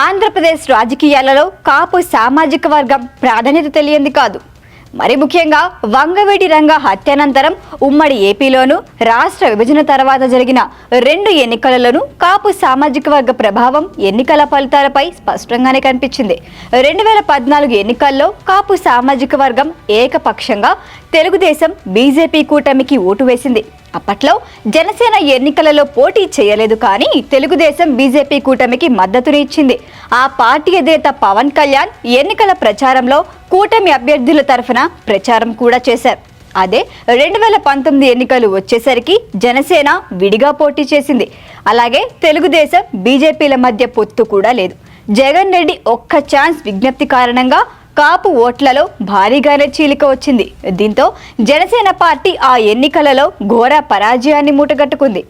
ఆంధ్రప్రదేశ్ రాజకీయాలలో కాపు సామాజిక వర్గం ప్రాధాన్యత తెలియంది కాదు. మరి ముఖ్యంగా వంగవీటి రంగ హత్యానంతరం ఉమ్మడి ఏపీలోను రాష్ట్ర విభజన తర్వాత జరిగిన రెండు ఎన్నికలలోనూ కాపు సామాజిక వర్గ ప్రభావం ఎన్నికల ఫలితాలపై స్పష్టంగానే కనిపించింది. రెండు వేల పద్నాలుగు ఎన్నికల్లో కాపు సామాజిక వర్గం ఏకపక్షంగా తెలుగుదేశం బీజేపీ కూటమికి ఓటు వేసింది. అప్పట్లో జనసేన ఎన్నికలలో పోటీ చేయలేదు కానీ తెలుగుదేశం బీజేపీ కూటమికి మద్దతుని ఇచ్చింది. ఆ పార్టీ అధినేత పవన్ కళ్యాణ్ ఎన్నికల ప్రచారంలో కూటమి అభ్యర్థుల తరఫున ప్రచారం కూడా చేశారు. అదే రెండు వేల పంతొమ్మిది ఎన్నికలు వచ్చేసరికి జనసేన విడిగా పోటీ చేసింది. అలాగే తెలుగుదేశం బీజేపీల మధ్య పొత్తు కూడా లేదు. జగన్ రెడ్డి ఒక్క ఛాన్స్ విజ్ఞప్తి కారణంగా కాపు ఓట్లలో భారీగానే చీలిక వచ్చింది. దీంతో జనసేన పార్టీ ఆ ఎన్నికలలో ఘోర పరాజయాన్ని మూటగట్టుకుంది.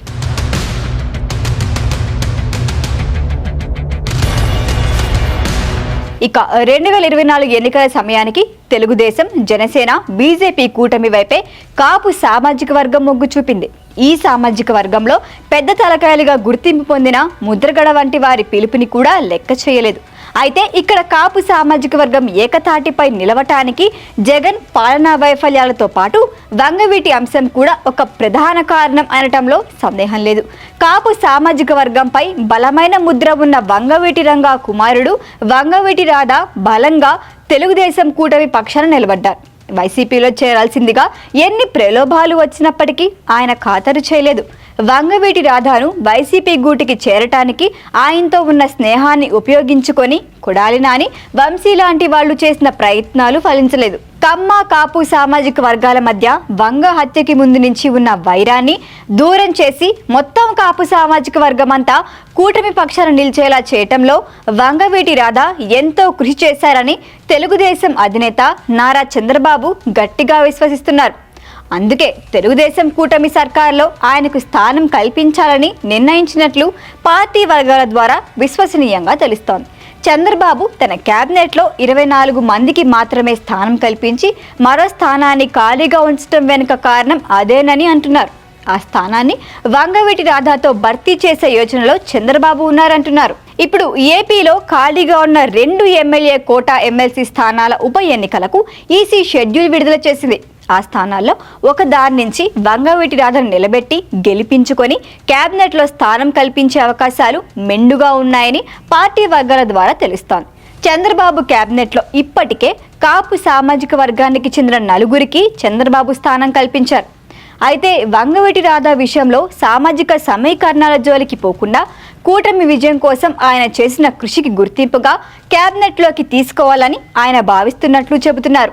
ఇక రెండు వేల ఇరవై నాలుగు ఎన్నికల సమయానికి తెలుగుదేశం జనసేన బీజేపీ కూటమి వైపే కాపు సామాజిక వర్గం మొగ్గు చూపింది. ఈ సామాజిక వర్గంలో పెద్ద తలకాయలుగా గుర్తింపు పొందిన ముద్రగడ వంటి వారి పిలుపుని కూడా లెక్క చేయలేదు. అయితే ఇక్కడ కాపు సామాజిక వర్గం ఏకతాటిపై నిలవటానికి జగన్ పాలనా వైఫల్యాలతో పాటు వంగవీటి అంశం కూడా ఒక ప్రధాన కారణం అనటంలో సందేహం లేదు. కాపు సామాజిక వర్గంపై బలమైన ముద్ర ఉన్న వంగవీటి రంగా కుమారుడు వంగవీటి రాధా బలంగా తెలుగుదేశం కూటమి పక్షాన నిలబడ్డారు. వైసీపీలో చేరాల్సిందిగా ఎన్ని ప్రలోభాలు వచ్చినప్పటికీ ఆయన ఖాతరు చేయలేదు. వంగవీటి రాధాను వైసీపీ గూటికి చేరటానికి ఆయనతో ఉన్న స్నేహాన్ని ఉపయోగించుకొని కొడాలి నాని వంశీ లాంటి వాళ్ళు చేసిన ప్రయత్నాలు ఫలించలేదు. కమ్మ కాపు సామాజిక వర్గాల మధ్య వంగ హత్యకి ముందు నుంచి ఉన్న వైరాన్ని దూరం చేసి మొత్తం కాపు సామాజిక వర్గమంతా కూటమి పక్షాన నిలిచేలా చేయటంలో వంగవీటి రాధ ఎంతో కృషి చేశారని తెలుగుదేశం అధినేత నారా చంద్రబాబు గట్టిగా విశ్వసిస్తున్నారు. అందుకే తెలుగుదేశం కూటమి సర్కార్లో ఆయనకు స్థానం కల్పించాలని నిర్ణయించినట్లు పార్టీ వర్గాల ద్వారా విశ్వసనీయంగా తెలుస్తోంది. చంద్రబాబు తన క్యాబినెట్లో ఇరవై నాలుగు మందికి మాత్రమే స్థానం కల్పించి మరో స్థానాన్ని ఖాళీగా ఉంచడం వెనుక కారణం అదేనని అంటున్నారు. ఆ స్థానాన్ని వంగవీటి రాధాతో భర్తీ చేసే యోచనలో చంద్రబాబు ఉన్నారంటున్నారు. ఇప్పుడు ఏపీలో ఖాళీగా ఉన్న రెండు ఎమ్మెల్యే కోటా ఎమ్మెల్సీ స్థానాల ఉప ఎన్నికలకు ఈసీ షెడ్యూల్ విడుదల చేసింది. ఆ స్థానాల్లో ఒక దారి నుంచి వంగవీటి రాధను నిలబెట్టి గెలిపించుకొని కేబినెట్లో స్థానం కల్పించే అవకాశాలు మెండుగా ఉన్నాయని పార్టీ వర్గాల ద్వారా తెలుస్తోంది. చంద్రబాబు కేబినెట్లో ఇప్పటికే కాపు సామాజిక వర్గానికి చెందిన నలుగురికి చంద్రబాబు స్థానం కల్పించారు. అయితే వంగవీటి రాధా విషయంలో సామాజిక సమీకరణాల జోలికి పోకుండా కూటమి విజయం కోసం ఆయన చేసిన కృషికి గుర్తింపుగా కేబినెట్లోకి తీసుకోవాలని ఆయన భావిస్తున్నట్లు చెబుతున్నారు.